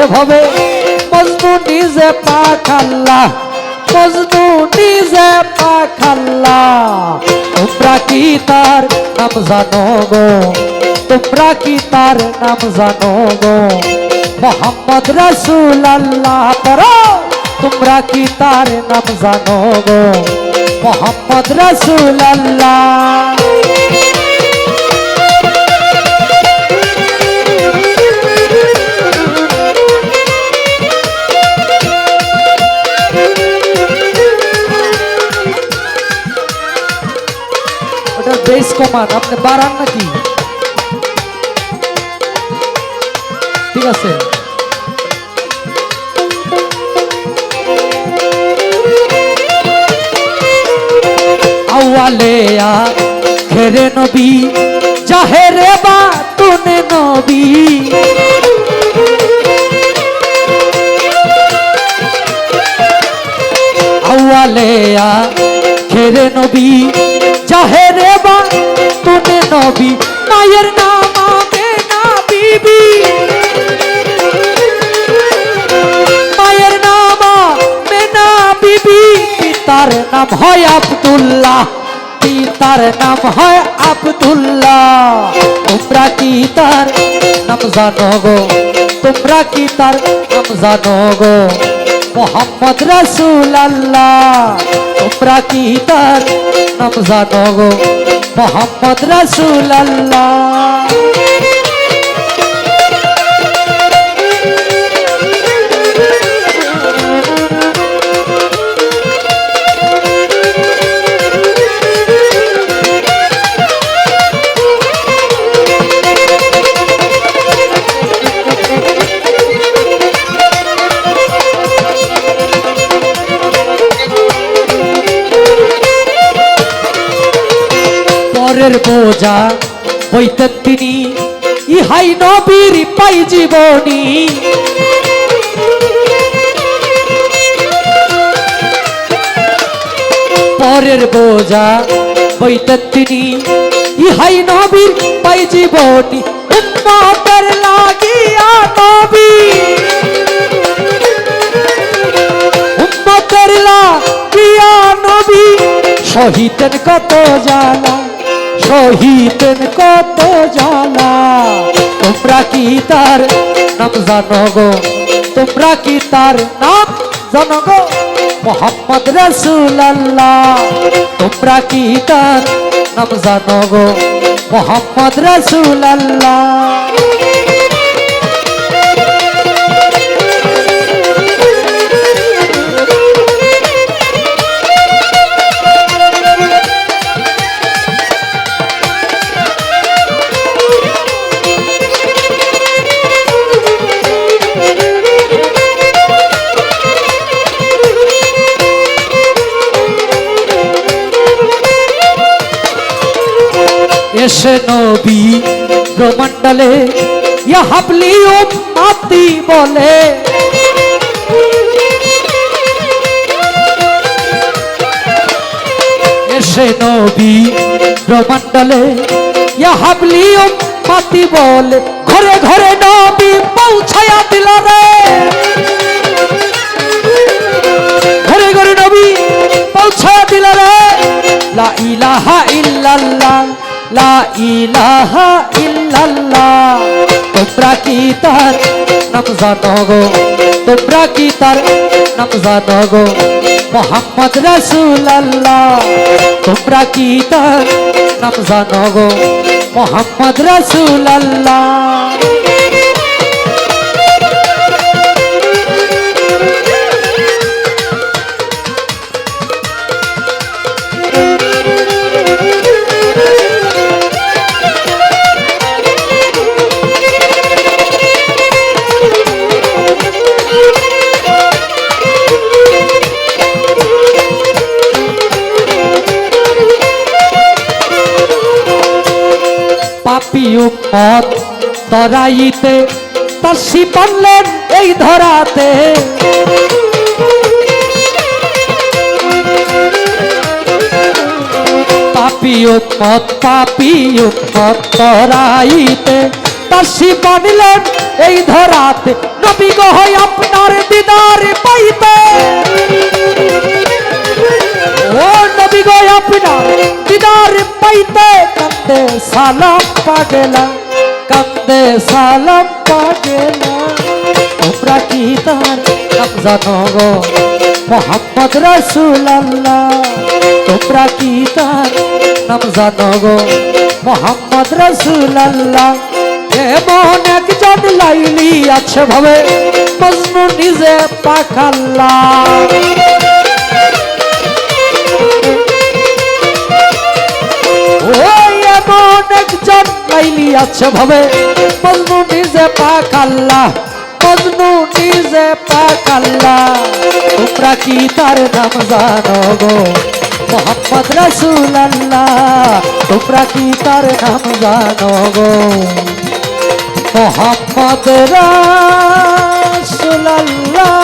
আসে ভবে মজনু নিজে পাখাল্লা মজনু নিজে পাখাল্লা তোমরা কি তার নাম জানো গো? তোমরা কি তার নাম জানো গো? মোহাম্মদ রসুল আল্লাহ পড়ো, তোমরা কি তার নাম জানো গো? মোহাম্মদ রসুল আল্লাহ ওটা বেস কমান আপনি বাড়ান নাকি ঠিক আছে আওয়ালে আ ঘেরে নবী জাহেরে বা তুনে নবী আওয়ালে আ ঘেরে নবী জাহেরে বা তুনে নবী, মায়ের নাম আগে না বিবি। মায়ের নাম মেনা বিবি, পিতার নাম হয় আব্দুল্লাহ, পিতার নাম হয় আব্দুল্লাহ। তোমরা কি তার নাম জানো গো? তোমরা কি তার নাম জানো গো? মোহাম্মদ রসুল আল্লাহ তোমরা কি তার নাম জানো গো মোহাম্মদ রসুল পরের বোঝা বইতে তিনি ইহাই নবীর পাই জীবনী। পরের বোঝা বইতে তিনি ইহাই নবীর পাই জীবনী। উম্মতের লাগিয়া নবী। উম্মতের লাগিয়া নবী। শহীদের কত জানা শহীদের কত জানা তোমরা কি তার নাম জানো গো? তোমরা কি তার নাম জানো গো? মোহাম্মদ রসুল্লাহ তোমরা কি তার নাম জানো গো? মোহাম্মদ রসুল এসে নবী ব্রহ্মণ্ডলে, ইয়া হাবলি উম্মতি বলে। এসে নবী ব্রহ্মণ্ডলে, ইয়া হাবলি উম্মতি বলে। ঘরে ঘরে নবী পৌঁছায়া দিল রে। ইলাহা ইল্লাল্লাহ। তোমরা কি তার নাম জানো গো? তোমরা কি তার নাম জানো গো? মোহাম্মদ রসুল আল্লাহ তোমরা কি তার নাম জানো গো? মোহাম্মদ রসুল উম্মত তরাইতে তার শিপানলেন এই ধরাতে। পাপি উম্মত পাপি উম্মত তরাইতে তার শিপানলেন এই ধরাতে। নবী গো হয় আপনার দিদার পাইতে। ও নবী গো আপনার দিদার পাইতে। কান্দে সালাম পাগলা, কান্দে সালাম পাগলা। তোমরা কি তার নাম জানো গো মোহাম্মদ রসুল আল্লাহ তোমরা কি তার নাম জানো গো মোহাম্মদ রসুল আল্লাহ এমন একজন লাইলি আছে ভাবে, মজনু নিজে পাখাল্লা এমন একজন আছে ভাবে। মজনু নিজে পাখাল্লা মজনু নিজে পাখাল্লা তোমরা কি তার নাম জানো গো? মোহাম্মদ রসুল আল্লাহ তোমরা কি তার নাম জানো গো? মোহাম্মদ রসুল আল্লাহ